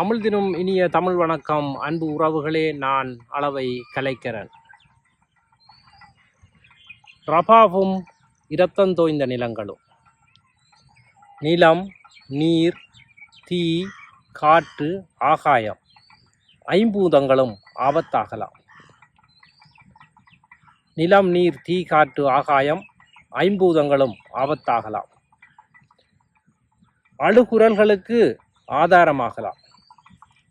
அமிழ்தினும் இனிய தமிழ் வணக்கம். அன்பு உறவுகளே நான் அளவை கலைக்கிறேன். ரபாவும் இரத்தம் தோய்ந்த நிலங்களும். நிலம் நீர் தீ காற்று ஆகாயம் ஐம்பூதங்களும் ஆபத்தாகலாம். நிலம் நீர் தீ காற்று ஆகாயம் ஐம்பூதங்களும் ஆபத்தாகலாம். அழுகுரல்களுக்கு ஆதாரமாகலாம்.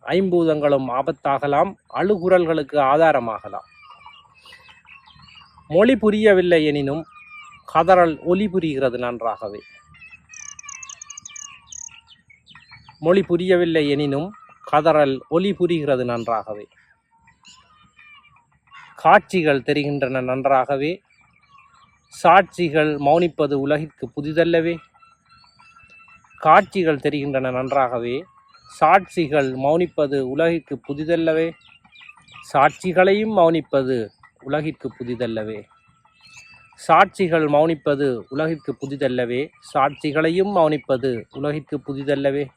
ஐம்பூதங்களும் ஆபத்தாகலாம் அழுகுரல்களுக்கு ஆதாரமாகலாம். மொழி புரியவில்லை எனினும் கதறல் ஒலி புரிகிறது நன்றாகவே. மொழி புரியவில்லை எனினும் கதறல் ஒலி புரிகிறது நன்றாகவே. காட்சிகள் தெரிகின்றன நன்றாகவே. சாட்சிகள் மௌனிப்பது உலகிற்கு புதிதல்லவே. காட்சிகள் தெரிகின்றன நன்றாகவே. சாட்சிகள் மௌனிப்பது உலகிற்கு புதிதல்லவே. சாட்சிகளையும் மௌனிப்பது உலகிற்கு புதிதல்லவே. சாட்சிகள் மௌனிப்பது உலகிற்கு புதிதல்லவே. சாட்சிகளையும் மௌனிப்பது உலகிற்கு புதிதல்லவே.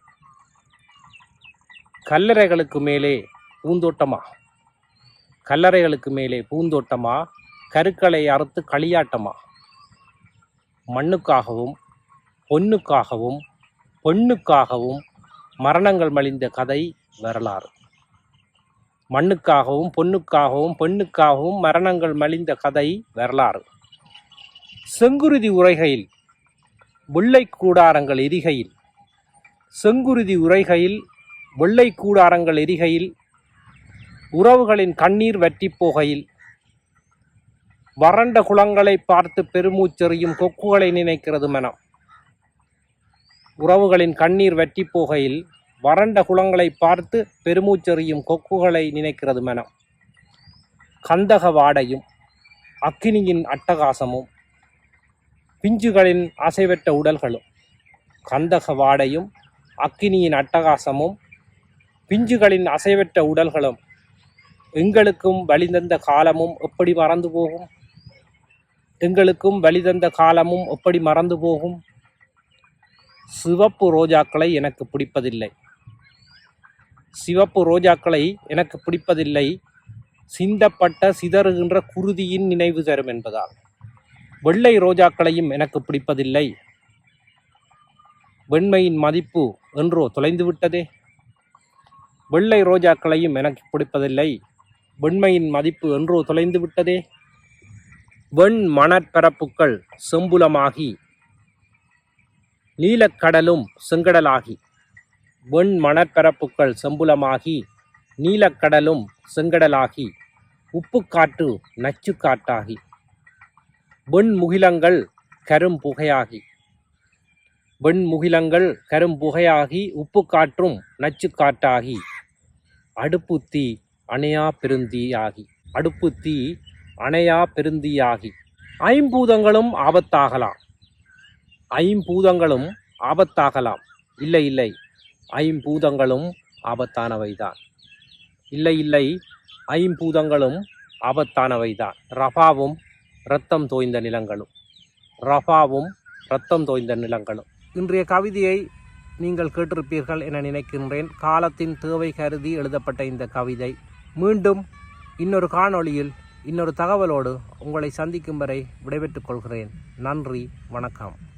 கல்லறைகளுக்கு மேலே பூந்தோட்டமா? கல்லறைகளுக்கு மேலே பூந்தோட்டமா? கருக்களை அறுத்து களியாட்டமா? மண்ணுக்காகவும் பொன்னுக்காகவும் பெண்ணுக்காகவும் மரணங்கள் மலிந்த கதை வரலாறு. மண்ணுக்காகவும் பொண்ணுக்காகவும் பெண்ணுக்காகவும் மரணங்கள் மலிந்த கதை வரலாறு. செங்குருதி உரைகையில் வெள்ளை கூடாரங்கள் எரிகையில் செங்குருதி உரைகையில் வெள்ளை கூடாரங்கள் எரிகையில் உறவுகளின் கண்ணீர் வற்றி போகையில் வறண்ட குளங்களை பார்த்து பெருமூச்செறியும் கொக்குகளை நினைக்கிறது மனம் உறவுகளின் கண்ணீர் வற்றி போகையில் வறண்ட குளங்களை பார்த்து பெருமூச்செறியும் கொக்குகளை நினைக்கிறது மனம். கந்தக வாடையும் அக்கினியின் அட்டகாசமும் பிஞ்சுகளின் அசைவற்ற உடல்களும் கந்தக வாடையும் அக்கினியின் அட்டகாசமும் பிஞ்சுகளின் அசைவற்ற உடல்களும் எங்களுக்கும் வழிந்தந்த காலமும் எப்படி மறந்து போகும்? எங்களுக்கும் வழிதந்த காலமும் எப்படி மறந்து போகும்? சிவப்பு ரோஜாக்களை எனக்கு பிடிப்பதில்லை. சிவப்பு ரோஜாக்களை எனக்கு பிடிப்பதில்லை. சிந்தப்பட்ட சிதறுகின்ற குருதியின் நினைவு தரும் என்பதால். வெள்ளை ரோஜாக்களையும் எனக்கு பிடிப்பதில்லை. வெண்மையின் மதிப்பு என்றோ தொலைந்துவிட்டதே வெள்ளை ரோஜாக்களையும் எனக்கு பிடிப்பதில்லை. வெண்மையின் மதிப்பு என்றோ தொலைந்து விட்டதே. வெண் மணற்பரப்புக்கள் செம்புலமாகி நீலக்கடலும் செங்கடலாகி வெண் மணற்பரப்புக்கள் செம்புலமாகி நீலக்கடலும் செங்கடலாகி உப்புக்காற்று நச்சுக்காட்டாகி வெண்முகிலங்கள் கரும்புகையாகி வெண்முகிலங்கள் கரும்புகையாகி உப்புக்காற்றும் நச்சுக்காட்டாகி அடுப்பு தீ அணையா பெருந்தியாகி அடுப்பு தீ அணையா பெருந்தியாகி. ஐம்பூதங்களும் ஆபத்தாகலாம். ஐம்பூதங்களும் ஆபத்தாகலாம். இல்லை இல்லை. ஐம்பூதங்களும் ஆபத்தானவைதான். இல்லை இல்லை. ஐம்பூதங்களும் ஆபத்தானவைதான். ரஃபாவும் இரத்தம் தோய்ந்த நிலங்களும். ரஃபாவும் இரத்தம் தோய்ந்த நிலங்களும். இன்றைய கவிதையை நீங்கள் கேட்டிருப்பீர்கள் என நினைக்கின்றேன். காலத்தின் தேவை கருதி எழுதப்பட்ட இந்த கவிதை. மீண்டும் இன்னொரு காணொளியில் இன்னொரு தகவலோடு உங்களை சந்திக்கும் வரை விடைபெற்றுக் கொள்கிறேன். நன்றி வணக்கம்.